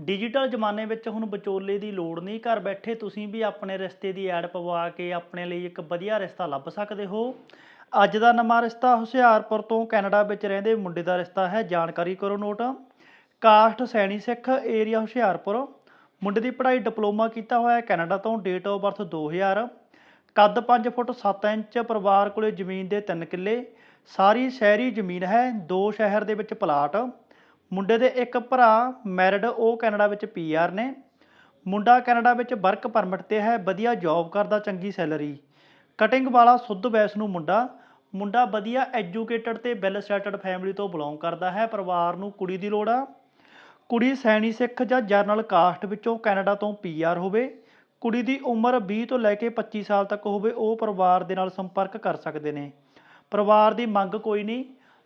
Digital ਜ਼ਮਾਨੇ ਵਿੱਚ ਹੁਣ ਵਿਚੋਲੇ ਦੀ ਲੋੜ ਨਹੀਂ, ਘਰ ਬੈਠੇ ਤੁਸੀਂ ਵੀ ਆਪਣੇ ਰਿਸ਼ਤੇ ਦੀ ਐਡ ਪਵਾ ਕੇ ਆਪਣੇ ਲਈ ਇੱਕ ਵਧੀਆ ਰਿਸ਼ਤਾ ਲੱਭ ਸਕਦੇ ਹੋ। ਅੱਜ ਦਾ ਨਵਾਂ ਰਿਸ਼ਤਾ ਹੁਸ਼ਿਆਰਪੁਰ ਤੋਂ ਕੈਨੇਡਾ ਵਿੱਚ ਰਹਿੰਦੇ ਮੁੰਡੇ ਦਾ ਰਿਸ਼ਤਾ ਹੈ, ਜਾਣਕਾਰੀ ਕਰੋ note. Caste Saini Sikh, area Hoshiarpur. ਮੁੰਡੇ ਦੀ ਪੜ੍ਹਾਈ ਡਿਪਲੋਮਾ ਕੀਤਾ ਹੋਇਆ ਹੈ ਕੈਨੇਡਾ ਤੋਂ ਡੇਟ ਆਫ ਬਰਥ 2000 ਕੱਦ 5 ਫੁੱਟ 7 ਇੰਚ, ਪਰਿਵਾਰ ਕੋਲੇ ਜ਼ਮੀਨ ਦੇ 3 ਕਿੱਲੇ। ਸਾਰੀ ਸ਼ਹਿਰੀ ਜ਼ਮੀਨ ਹੈ, ਦੋ ਸ਼ਹਿਰ ਦੇ ਵਿੱਚ ਪਲਾਟ। ਮੁੰਡੇ ਦੇ ਇੱਕ ਭਰਾ ਮੈਰਿਡ, ਉਹ ਕੈਨੇਡਾ ਵਿੱਚ ਪੀਆਰ ਨੇ। ਮੁੰਡਾ ਕੈਨੇਡਾ ਵਿੱਚ ਵਰਕ ਪਰਮਿਟ ਤੇ ਹੈ, ਵਧੀਆ ਜੌਬ ਕਰਦਾ, ਚੰਗੀ ਸੈਲਰੀ। ਕਟਿੰਗ ਵਾਲਾ ਸੁੱਧ ਵੈਸ ਨੂੰ ਮੁੰਡਾ। ਮੁੰਡਾ ਵਧੀਆ ਐਜੂਕੇਟਡ ਤੇ ਵੈਲ ਸੈਟਲਡ ਫੈਮਿਲੀ ਤੋਂ ਬਿਲੋਂਗ ਕਰਦਾ ਹੈ, ਪਰਿਵਾਰ ਨੂੰ ਕੁੜੀ ਦੀ ਲੋੜ ਆ। ਕੁੜੀ ਸੈਣੀ ਸਿੱਖ ਜਾਂ ਜਰਨਲ ਕਾਸਟ ਵਿੱਚੋਂ ਕੈਨੇਡਾ ਤੋਂ ਪੀਆਰ ਹੋਵੇ। ਕੁੜੀ ਦੀ ਉਮਰ 20 ਤੋਂ ਲੈ ਕੇ 25 ਸਾਲ ਤੱਕ ਹੋਵੇ, ਉਹ ਪਰਿਵਾਰ ਦੇ ਨਾਲ ਸੰਪਰਕ ਕਰ ਸਕਦੇ ਨੇ। ਪਰਿਵਾਰ ਦੀ ਮੰਗ ਕੋਈ ਨਹੀਂ